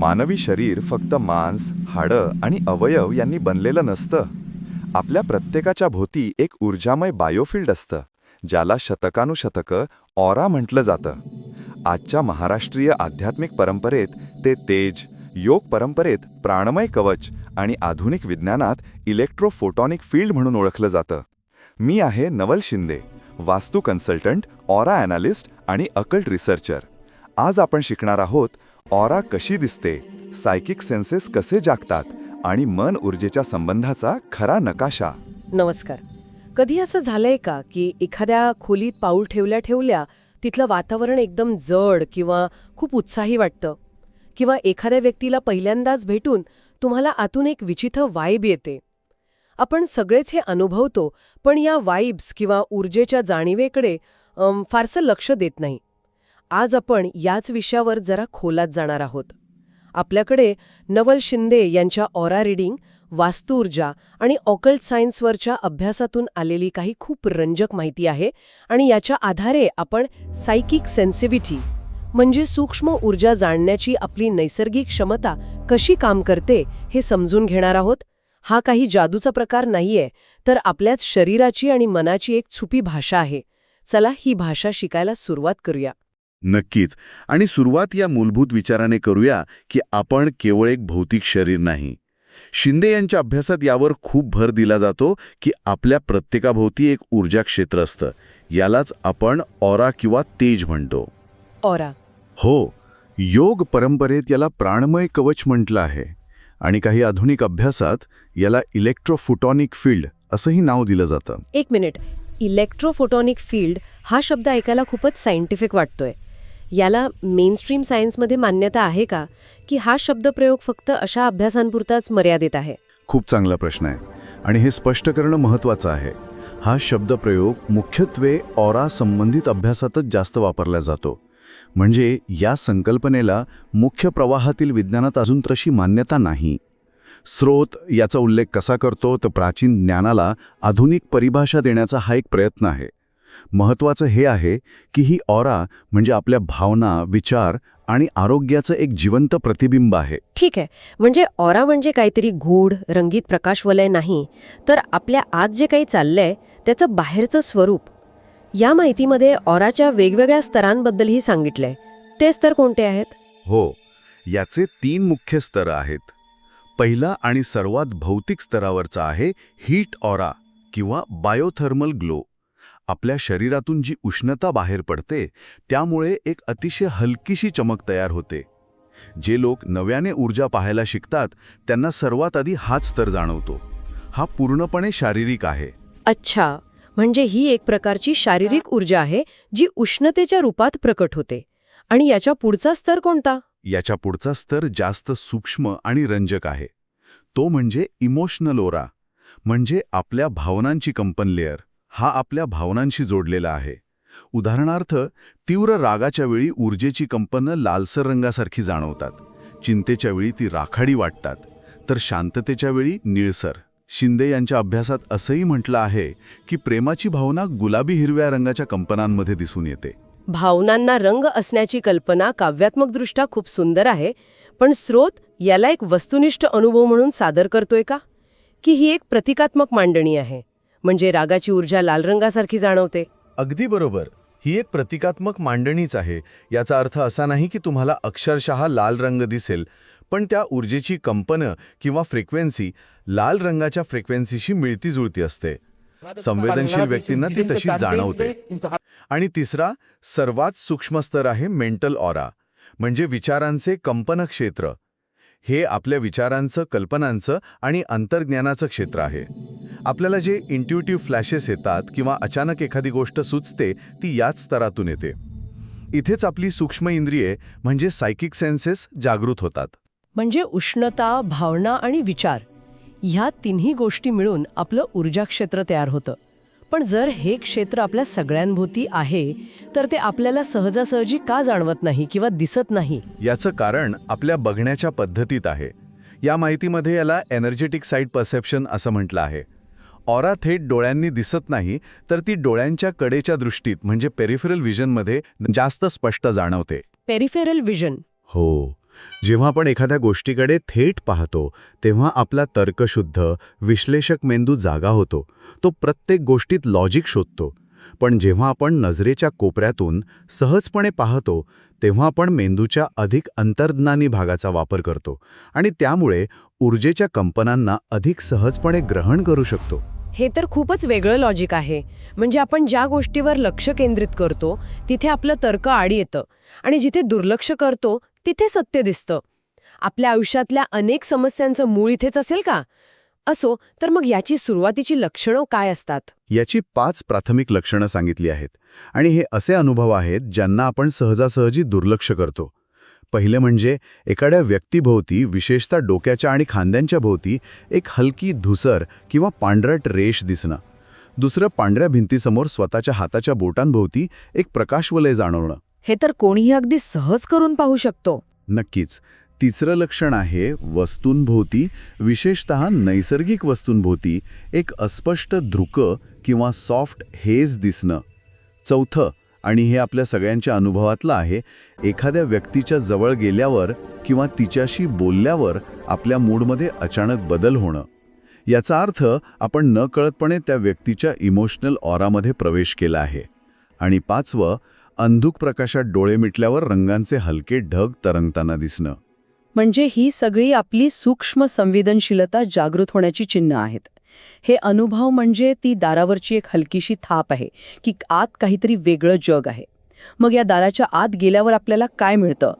मानवी शरीर फक्त मांस हाडं आणि अवयव यांनी बनलेलं नसतं. आपल्या प्रत्येकाच्या भोवती एक ऊर्जामय बायोफिल्ड असतं ज्याला शतकानुशतकं ऑरा म्हटलं जातं. आजच्या महाराष्ट्रीय आध्यात्मिक परंपरेत ते तेज योग परंपरेत प्राणमय कवच आणि आधुनिक विज्ञानात इलेक्ट्रोफोटॉनिक फील्ड म्हणून ओळखलं जातं. मी आहे Naval Shinde Vastu consultant aura analyst आणि अकल्ट रिसर्चर. आज आपण शिकणार आहोत ऑरा कशी दिसते सायकिक सेन्सेस कसे जागतात आणि मन ऊर्जेच्या संबंधाचा खरा नकाशा? नमस्कार. कधी असं झालंय का की एखाद्या खोलीत पाऊल ठेवल्या ठेवल्या तिथलं वातावरण एकदम जड किंवा खूप उत्साही वाटतं? किंवा एखाद्या व्यक्तीला पहिल्यांदाच भेटून तुम्हाला आतून एक विचित्र वाईब येते? आपण सगळेच हे अनुभवतो पण या वाईब्स किंवा ऊर्जेच्या जाणीवेकडे अम, फारसं लक्ष देत नाही. आज आपण याच विषयावर जरा खोलात जाणार आहोत. आपल्याकडे नवल शिंदे यांच्या ऑरा रिडिंग वास्तुऊर्जा आणि ऑकल्ट सायन्सवरच्या अभ्यासातून आलेली काही खूप रंजक माहिती आहे आणि याच्या आधारे आपण सायकिक सेन्सिव्हिटी म्हणजे सूक्ष्म ऊर्जा जाणण्याची आपली नैसर्गिक क्षमता कशी काम करते हे समजून घेणार आहोत. हा काही जादूचा प्रकार नाहीये तर आपल्याच शरीराची आणि मनाची एक छुपी भाषा आहे. चला ही भाषा शिकायला सुरुवात करूया. नक्कीच. आणि सुरुवात या मूलभूत विचाराने करूया की आपण केवळ एक भौतिक शरीर नाही. शिंदे यांच्या अभ्यासात यावर खूप भर दिला जातो की आपल्या प्रत्येकाभोवती एक ऊर्जा क्षेत्र असतं. यालाच आपण ऑरा किंवा तेज म्हणतो. ऑरा. हो योग परंपरेत याला प्राणमय कवच म्हटलं आहे. आणि काही आधुनिक अभ्यासात याला इलेक्ट्रोफोटॉनिक फील्ड असंही नाव दिलं जातं. एक मिनिट. इलेक्ट्रोफोटॉनिक फील्ड हा शब्द ऐकायला खूपच सायंटिफिक वाटतोय. याला मेनस्ट्रीम सायन्समध्ये मान्यता आहे का? की हा शब्दप्रयोग फक्त अशा अभ्यासांपुरताच मर्यादित आहे? खूप चांगला प्रश्न आहे. आणि हे स्पष्ट करणं महत्त्वाचं आहे. हा शब्दप्रयोग मुख्यत्वे ऑरा संबंधित अभ्यासातच जास्त वापरला जातो. म्हणजे या संकल्पनेला मुख्य प्रवाहातील विज्ञानात अजून तशी मान्यता नाही. स्रोत याचा उल्लेख कसा करतो? तर प्राचीन ज्ञानाला आधुनिक परिभाषा देण्याचा हा एक प्रयत्न आहे. महत्त्वाचं हे आहे की ही ऑरा म्हणजे आपल्या भावना विचार आणि आरोग्याचं एक जिवंत प्रतिबिंब आहे. ठीक आहे. म्हणजे ऑरा म्हणजे काहीतरी गूढ रंगीत प्रकाशवलय नाही तर आपल्या आत जे काही चाललंय त्याचं बाहेरचं स्वरूप. या माहितीमध्ये ऑराच्या वेगवेगळ्या स्तरांबद्दलही सांगितलंय. ते स्तर कोणते आहेत? हो याचे तीन मुख्य स्तर आहेत. पहिला आणि सर्वात भौतिक स्तरावरचा आहे हीट ऑरा किंवा बायोथर्मल ग्लो. आपल्या शरीरातून जी उष्णता बाहेर पडते त्यामुळे एक अतिशय हलकीशी चमक तयार होते. जे लोक नव्याने ऊर्जा पाहायला शिकतात त्यांना सर्वात आधी हाच स्तर जाणवतो. हा पूर्णपणे शारीरिक आहे. अच्छा. म्हणजे ही एक प्रकारची शारीरिक ऊर्जा आहे जी उष्णतेच्या रूपात प्रकट होते. आणि याच्या पुढचा स्तर कोणता? याच्या पुढचा स्तर जास्त सूक्ष्म आणि रंजक आहे. तो म्हणजे इमोशनल ओरा म्हणजे आपल्या भावनांची कंपन लेअर. हा आपल्या भावनांशी जोडलेला आहे. उदाहरणार्थ तीव्र रागाच्या वेळी ऊर्जेची कंपनं लालसर रंगासारखी जाणवतात. चिंतेच्या वेळी ती राखाडी वाटतात. तर शांततेच्या वेळी निळसर. शिंदे यांच्या अभ्यासात असंही म्हटलं आहे की प्रेमाची भावना गुलाबी हिरव्या रंगाच्या कंपनांमध्ये दिसून येते. भावनांना रंग असण्याची कल्पना काव्यात्मकदृष्ट्या खूप सुंदर आहे पण स्रोत याला एक वस्तुनिष्ठ अनुभव म्हणून सादर करतोय का? की ही एक प्रतिकात्मक मांडणी आहे? म्हणजे रागाची ऊर्जा लाल रंगासारखी जाणवते. अगदी बरोबर. ही एक प्रतिकात्मक मांडणीच आहे. याचा अर्थ असा नाही की तुम्हाला अक्षरशः लाल रंग दिसेल पण त्या ऊर्जेची कंपनं किंवा फ्रिक्वेन्सी लाल रंगाच्या फ्रिक्वेन्सीशी मिळती जुळती असते. संवेदनशील व्यक्तींना ती तशी जाणवते. आणि तिसरा सर्वात सूक्ष्म स्तर आहे मेंटल ऑरा म्हणजे विचारांचे कंपन क्षेत्र हे आपल्या विचारांचं कल्पनांचं आणि अंतर्ज्ञानाचं क्षेत्र आहे. आपल्याला जे इंट्युटिव्ह फ्लॅशेस येतात किंवा अचानक एखादी गोष्ट सुचते ती याच स्तरातून येते. इथेच आपली सूक्ष्म इंद्रिये म्हणजे सायकिक सेन्सेस जागृत होतात. म्हणजे उष्णता भावना आणि विचार ह्या तिन्ही गोष्टी मिळून आपलं ऊर्जा क्षेत्र तयार होतं. पण जर हे क्षेत्र आपल्या सगळ्यांभोवती आहे तर ते आपल्याला सहजासहजी का जाणवत नाही किंवा दिसत नाही? याचं कारण आपल्या बघण्याच्या पद्धतीत आहे. या माहितीमध्ये याला एनर्जेटिक साईड परसेप्शन असं म्हटलं आहे. ऑरा थेट डोळ्यांनी दिसत नाही तर ती डोळ्यांच्या कडेच्या दृष्टीत म्हणजे पेरिफरल व्हिजनमध्ये जास्त स्पष्ट जाणवते. पेरिफेरल विजन हो. जेव्हा आपण एखाद्या गोष्टीकडे थेट पाहतो तेव्हा आपला तर्कशुद्ध विश्लेषक मेंदू जागा होतो. तो प्रत्येक गोष्टीत लॉजिक शोधतो. पण जेव्हा आपण नजरेच्या कोपऱ्यातून सहजपणे पाहतो तेव्हा आपण मेंदूच्या अधिक अंतर्ज्ञानी भागाचा वापर करतो आणि त्यामुळे ऊर्जेच्या कंपनांना अधिक सहजपणे ग्रहण करू शकतो. हे तर खूपच वेगळं लॉजिक आहे. म्हणजे आपण ज्या गोष्टीवर लक्ष केंद्रित करतो तिथे आपलं तर्क आडी येतं. आणि जिथे दुर्लक्ष करतो तिथे सत्य दिसतं. आपल्या आयुष्यातल्या अनेक समस्यांचं मूळ इथेच असेल का? असो तर मग याची सुरुवातीची लक्षणं काय असतात? याची पाच प्राथमिक लक्षणं सांगितली आहेत. आणि हे असे अनुभव आहेत ज्यांना आपण सहजासहजी दुर्लक्ष करतो. पहिले म्हणजे एखाद्या व्यक्तीभोवती विशेषतः डोक्याच्या आणि खांद्यांच्या भोवती एक हलकी धुसर किंवा पांढरट रेष दिसणं. दुसरं पांढऱ्या भिंतीसमोर स्वतःच्या हाताच्या बोटांभोवती एक प्रकाशवलय जाणवणं. हे तर कोणीही अगदी सहज करून पाहू शकतो. नक्कीच. तिसरं लक्षण आहे वस्तूंभोवती विशेषत नैसर्गिक वस्तूंभोवती. एक अस्पष्ट धृक किंवा सॉफ्ट हेज दिसणं. चौथं आणि हे आपल्या सगळ्यांच्या अनुभवातलं आहे एखाद्या व्यक्तीच्या जवळ गेल्यावर किंवा तिच्याशी बोलल्यावर आपल्या मूडमध्ये अचानक बदल होणं. याचा अर्थ आपण नकळतपणे त्या व्यक्तीच्या इमोशनल ऑरामध्ये प्रवेश केला आहे. आणि पाचवं अंधुक प्रकाशात डोळे मिटल्यावर रंगांचे हलके ढग तरंगताना दिसणं. म्हणजे ही सगळी आपली सूक्ष्म संवेदनशीलता जागृत होण्याची चिन्ह आहेत. हे अनुभव म्हणजे ती दारावरची एक हलकीशी थाप आहे की आत काहीतरी वेगळं जग आहे. मग या दाराच्या आत गेल्यावर आपल्याला काय मिळतं?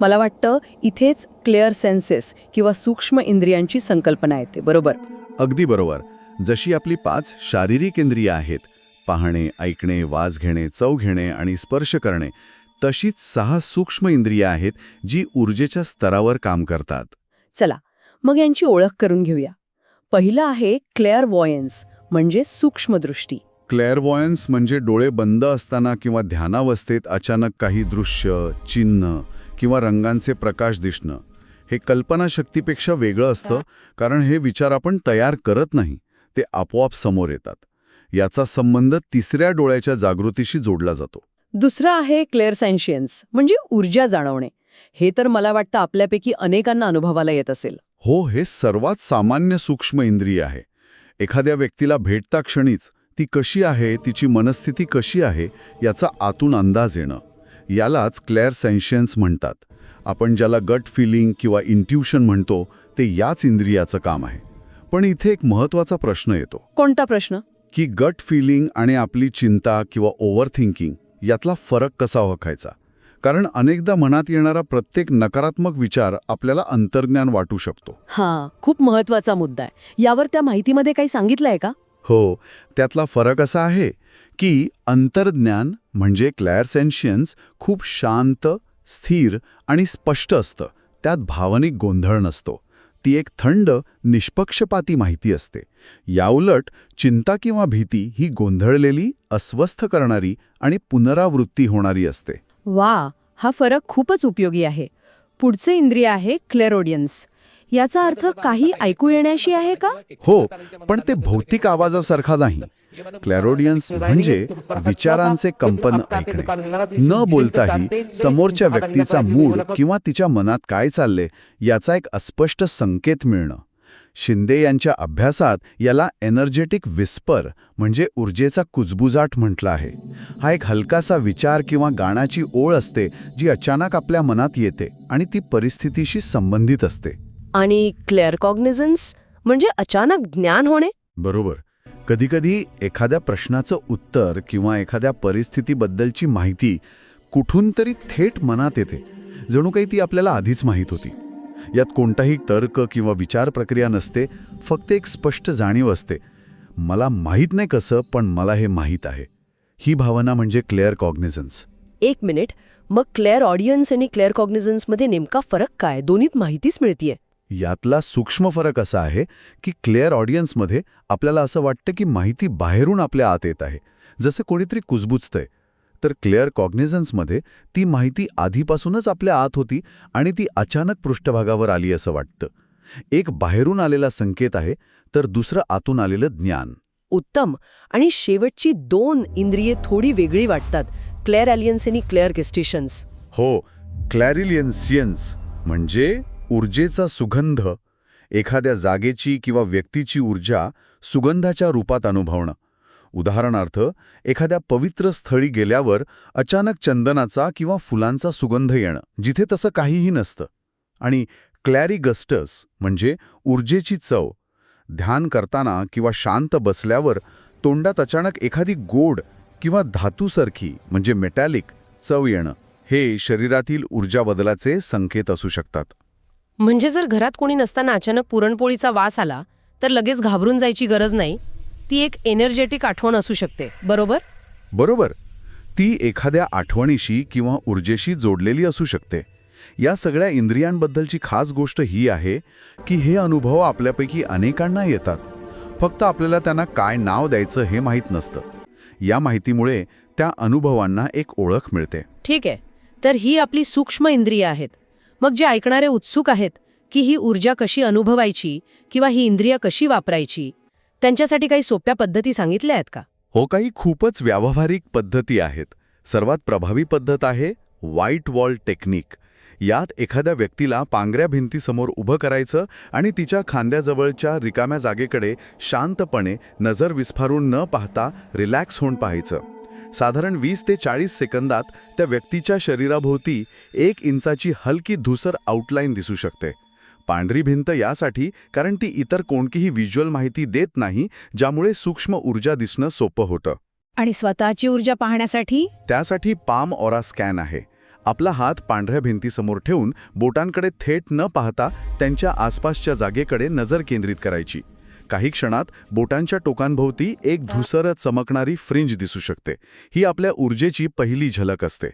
मला वाटतं इथेच क्लिअर सेन्सेस किंवा सूक्ष्म इंद्रियांची संकल्पना येते बरोबर? अगदी बरोबर. जशी आपली पाच शारीरिक इंद्रिय आहेत पाहणे ऐकणे वास घेणे चव घेणे आणि स्पर्श करणे तशीच सहा सूक्ष्म इंद्रिय आहेत जी ऊर्जेच्या स्तरावर काम करतात. चला मग यांची ओळख करून घेऊया. पहिलं आहे क्लेअर वॉयन्स म्हणजे सूक्ष्मदृष्टी. क्लॅरवॉयन्स म्हणजे डोळे बंद असताना किंवा ध्यानावस्थेत अचानक काही दृश्य चिन्ह किंवा रंगांचे प्रकाश दिसणं. हे कल्पनाशक्तीपेक्षा वेगळं असतं कारण हे विचार आपण तयार करत नाही ते आपोआप समोर येतात. याचा संबंध तिसऱ्या डोळ्याच्या जागृतीशी जोडला जातो. दुसरं आहे क्लेअर सेन्शियन्स म्हणजे ऊर्जा जाणवणे. हे तर मला वाटतं आपल्यापैकी अनेकांना अनुभवाला येत असेल. हो हे सर्वात सामान्य सूक्ष्म इंद्रिय आहे. एखाद्या व्यक्तीला भेटता क्षणीच ती कशी आहे तिची मनस्थिती कशी आहे याचा आतून अंदाज येणं. यालाच क्लॅर सेन्शियन्स म्हणतात. आपण ज्याला गट फिलिंग किंवा इंट्युशन म्हणतो ते याच इंद्रियाचं काम आहे. पण इथे एक महत्त्वाचा प्रश्न येतो. कोणता प्रश्न? की गट फिलिंग आणि आपली चिंता किंवा ओव्हर थिंकिंग यातला फरक कसा ओळखायचा? कारण अनेकदा मनात येणारा प्रत्येक नकारात्मक विचार आपल्याला अंतर्ज्ञान वाटू शकतो. हां खूप महत्त्वाचा मुद्दा आहे. यावर त्या माहितीमध्ये काही सांगितलंय का? हो त्यातला फरक असा आहे की अंतर्ज्ञान म्हणजे क्लॅरसेन्शियन्स खूप शांत स्थिर आणि स्पष्ट असतं. त्यात भावनिक गोंधळ नसतो. ती एक थंड निष्पक्षपाती माहिती असते. याउलट चिंता किंवा भीती ही गोंधळलेली अस्वस्थ करणारी आणि पुनरावृत्ती होणारी असते. वा हा फरक खूपच उपयोगी आहे. पुढचे इंद्रिय आहे क्लेरोडियन्स. याचा अर्थ काही ऐकू येण्याशी आहे का? हो पण ते भौतिक आवाजासारखा नाही. क्लॅरोडियन्स म्हणजे विचारांचे कंपन ऐकणे. न बोलताही समोरच्या व्यक्तीचा मूड किंवा तिच्या मनात काय चालले याचा एक अस्पष्ट संकेत मिळणं. शिंदे यांच्या अभ्यासात याला एनर्जेटिक विस्पर म्हणजे ऊर्जेचा कुजबुजाट म्हटलं आहे. हा एक हलकासा विचार किंवा गाण्याची ओळ असते जी अचानक आपल्या मनात येते आणि ती परिस्थितीशी संबंधित असते. आणि क्लेअर कॉग्निझन्स म्हणजे अचानक ज्ञान होणे? बरोबर. कधीकधी एखाद्या प्रश्नाचं उत्तर किंवा एखाद्या परिस्थितीबद्दलची माहिती कुठून तरी थेट मनात येते. जणू काही ती आपल्याला आधीच माहीत होती. यात कोणताही तर्क किंवा विचार प्रक्रिया नसते फक्त एक स्पष्ट जाणीव असते. मला माहीत नाही कसं पण मला हे माहीत आहे. ही भावना म्हणजे क्लिअर कॉग्निझन्स. एक मिनिट. मग क्लेअर ऑडियन्स आणि क्लेअर कॉग्निझन्समध्ये नेमका फरक काय? दोन्हीत माहितीच मिळतीये. यातला सूक्ष्म फरक असा आहे की क्लिअर ऑडियन्समध्ये आपल्याला असं वाटतं की माहिती बाहेरून आपल्या आत येत आहे. जसं कोणीतरी कुजबुजतंय तर क्लिअर कॉग्निझन्समध्ये ती माहिती आधीपासूनच आपल्या आत होती आणि ती अचानक पृष्ठभागावर आली असं वाटतं. एक बाहेरून आलेला संकेत आहे तर दुसरं आतून आलेलं ज्ञान. उत्तम. आणि शेवटची दोन इंद्रिये थोडी वेगळी वाटतात क्लेअर ॲलियन्स आणि क्लेअर गेस्टिशन्स. हो क्लॅरिलियन्सियन्स म्हणजे ऊर्जेचा सुगंध एखाद्या जागेची किंवा व्यक्तीची ऊर्जा सुगंधाच्या रूपात अनुभवणं. उदाहरणार्थ एखाद्या पवित्र स्थळी गेल्यावर अचानक चंदनाचा किंवा फुलांचा सुगंध येणं जिथे तसं काहीही नसतं. आणि क्लॅरिगस्टस म्हणजे ऊर्जेची चव ध्यान करताना किंवा शांत बसल्यावर तोंडात अचानक एखादी गोड किंवा धातूसारखी म्हणजे मेटॅलिक चव येणं. हे शरीरातील ऊर्जा बदलाचे संकेत असू शकतात. म्हणजे जर घरात कोणी नसताना अचानक पुरणपोळीचा वास आला तर लगेच घाबरून जायची गरज नाही. ती एक एनर्जेटिक आठवण असू शकते. बरोबर? बरोबर. ती एखाद्या आठवणीशी किंवा ऊर्जेशी जोडलेली असू शकते. या सगळ्या इंद्रियांबद्दलची खास गोष्ट ही आहे की हे अनुभव आपल्यापैकी अनेकांना येतात. फक्त आपल्याला त्यांना काय नाव द्यायचं हे माहीत नसतं. या माहितीमुळे त्या अनुभवांना एक ओळख मिळते. ठीक आहे. तर ही आपली सूक्ष्म इंद्रिय आहेत. मग जे ऐकणारे उत्सुक आहेत की ही ऊर्जा कशी अनुभवायची किंवा ही इंद्रिय कशी वापरायची त्यांच्यासाठी काही सोप्या पद्धती सांगितल्या आहेत का? हो काही खूपच व्यावहारिक पद्धती आहेत. सर्वात प्रभावी पद्धत आहे व्हाईट वॉल टेक्निक यात एखाद्या व्यक्तीला पांगऱ्या भिंतीसमोर उभं करायचं आणि तिच्या खांद्याजवळच्या रिकाम्या जागेकडे शांतपणे नजर विस्फारून न पाहता रिलॅक्स होऊन पाहायचं. साधारण वीस ते चाळीस सेकंदात त्या व्यक्तीच्या शरीराभोवती एक इंचाची हलकी धुसर आउटलाईन दिसू शकते. पांढरी भिंत यासाठी कारण ती इतर कोणतीही व्हिज्युअल माहिती देत नाही ज्यामुळे सूक्ष्म ऊर्जा दिसणं सोपं होतं. आणि स्वतःची ऊर्जा पाहण्यासाठी? त्यासाठी पाम ऑरा स्कॅन आहे. आपला हात पांढऱ्या भिंतीसमोर ठेवून बोटांकडे थेट न पाहता त्यांच्या आसपासच्या जागेकडे नजर केंद्रित करायची. काही क्षणात बोटांच्या टोकांभोवती एक धुसर चमकणारी फ्रिंज दिसू शकते. ही आपल्या ऊर्जेची पहिली झलक असते.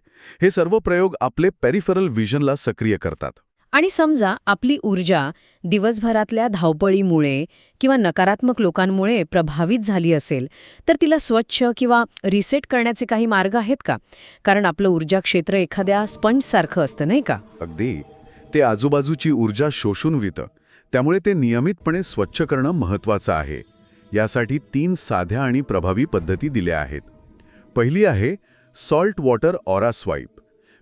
हे सर्व प्रयोग आपले पेरिफरल व्हिजनला सक्रिय करतात. आणि समजा आपली ऊर्जा दिवसभरातल्या धावपळीमुळे किंवा नकारात्मक लोकांमुळे प्रभावित झाली असेल तर तिला स्वच्छ किंवा रिसेट करण्याचे काही मार्ग आहेत का? कारण आपलं ऊर्जा क्षेत्र एखाद्या स्पंजसारखं असतं नाही का? अगदी. ते आजूबाजूची ऊर्जा शोषून घेतं त्यामुळे ते नियमितपणे स्वच्छ करणं महत्त्वाचं आहे. यासाठी तीन साध्या आणि प्रभावी पद्धती दिल्या आहेत. पहिली आहे सॉल्ट वॉटर ऑरा स्वाईप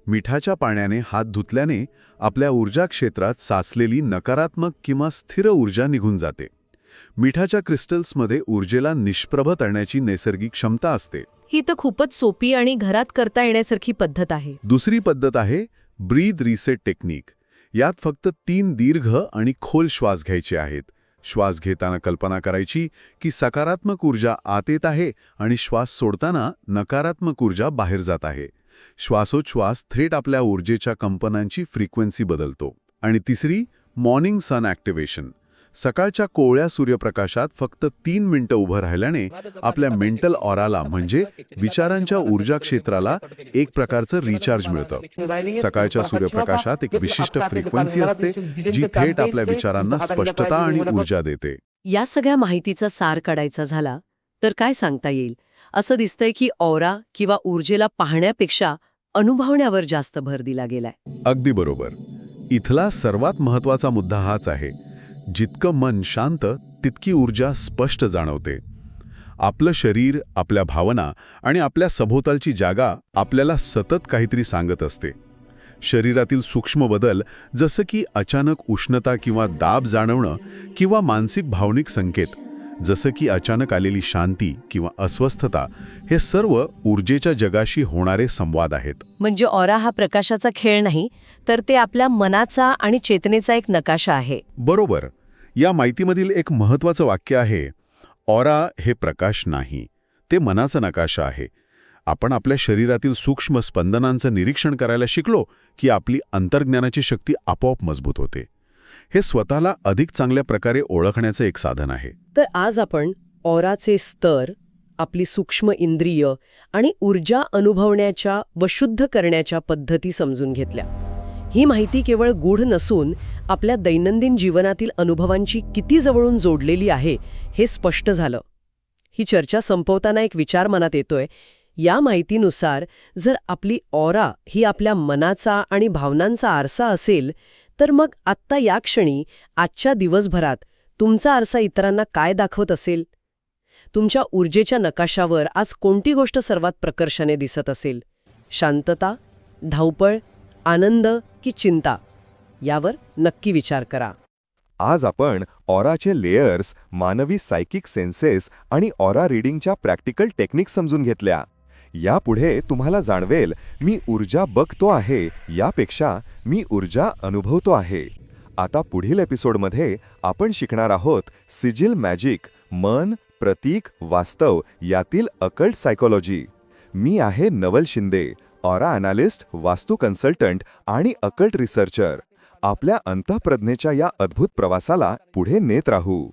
मिठाच्या पाण्याने हात धुतल्याने आपल्या ऊर्जा क्षेत्रात साचलेली नकारात्मक किंवा स्थिर ऊर्जा निघून जाते. मिठाच्या क्रिस्टल्समध्ये ऊर्जेला निष्प्रभ करण्याची नैसर्गिक क्षमता असते. ही तर खूपच सोपी आणि घरात करता येण्यासारखी पद्धत आहे. दुसरी पद्धत आहे ब्रीद रिसेट टेक्निक यात फक्त तीन दीर्घ आणि खोल श्वास घ्यायचे आहेत. श्वास घेताना कल्पना करायची की सकारात्मक ऊर्जा आत येत आहे आणि श्वास सोडताना नकारात्मक ऊर्जा बाहेर जात आहे. श्वासोच्छ्वास थेट आपल्या ऊर्जेच्या कंपनांची फ्रिक्वेन्सी बदलतो. आणि तिसरी मॉर्निंग सन ॲक्टिव्हेशन सकाळच्या कोवळ्या सूर्यप्रकाशात फक्त तीन मिनिटं उभं राहिल्याने आपल्या मेंटल ऑराला म्हणजे विचारांच्या ऊर्जा क्षेत्राला एक प्रकारचं रिचार्ज मिळतं. सकाळच्या सूर्यप्रकाशात एक विशिष्ट फ्रिक्वेन्सी असते जी थेट आपल्या विचारांना स्पष्टता आणि ऊर्जा देते. या सगळ्या माहितीचा सार काढायचा झाला तर काय सांगता येईल? असं दिसतंय की ऑरा किंवा ऊर्जेला पाहण्यापेक्षा अनुभवण्यावर जास्त भर दिला गेलाय. अगदी बरोबर. इथला सर्वात महत्त्वाचा मुद्दा हाच आहे जितकं मन शांत तितकी ऊर्जा स्पष्ट जाणवते. आपलं शरीर आपल्या भावना आणि आपल्या सभोवतालची जागा आपल्याला सतत काहीतरी सांगत असते. शरीरातील सूक्ष्म बदल जसं की अचानक उष्णता किंवा दाब जाणवणं किंवा मानसिक भावनिक संकेत जसं की अचानक आलेली शांती किंवा अस्वस्थता हे सर्व ऊर्जेच्या जगाशी होणारे संवाद आहेत. म्हणजे ऑरा हा प्रकाशाचा खेळ नाही तर ते आपल्या मनाचा आणि चेतनेचा एक नकाशा आहे. बरोबर. या माहितीमधील एक महत्वाचं वाक्य आहे ऑरा हे प्रकाश नाही ते मनाचा नकाशा आहे. आपण आपल्या शरीरातील सूक्ष्म स्पंदनांचं निरीक्षण करायला शिकलो की आपली अंतर्ज्ञानाची शक्ती आपोआप मजबूत होते. हे स्वतःला अधिक चांगल्या प्रकारे ओळखण्याचं एक साधन आहे. तर आज आपण ऑराचे स्तर आपली सूक्ष्म इंद्रिय आणि ऊर्जा अनुभवण्याच्या व शुद्ध करण्याच्या पद्धती समजून घेतल्या. ही माहिती केवळ गूढ नसून आपल्या दैनंदिन जीवनातील अनुभवांची किती जवळून जोडलेली आहे हे स्पष्ट झालं. ही चर्चा संपवताना एक विचार मनात येतोय. या माहितीनुसार जर आपली ऑरा ही आपल्या मनाचा आणि भावनांचा आरसा असेल तर मग आत्ता या क्षणी आजच्या दिवसभरात तुमचा आरसा इतरांना काय दाखवत असेल? तुमच्या ऊर्जेच्या नकाशावर आज कोणती गोष्ट सर्वात प्रकर्षाने दिसत असेल? शांतता धावपळ आनंद की चिंता यावर नक्की विचार करा. आज आपण ऑराचे लेयर्स मानवी सायकिक सेन्सेस आणि ऑरा रीडिंगच्या प्रॅक्टिकल टेक्निक समजून घेतल्या. यापुढे तुम्हाला जाणवेल मी ऊर्जा बघतो आहे यापेक्षा मी ऊर्जा अनुभवतो आहे. आता पुढील एपिसोडमध्ये आपण शिकणार आहोत सिजिल मॅजिक मन प्रतीक वास्तव यातील अकल्ट सायकोलॉजी. मी आहे Naval Shinde aura analyst Vastu consultant आणि अकल्ट रिसर्चर. आपल्या अंतःप्रज्ञेच्या या अद्भुत प्रवासाला पुढे नेत राहू.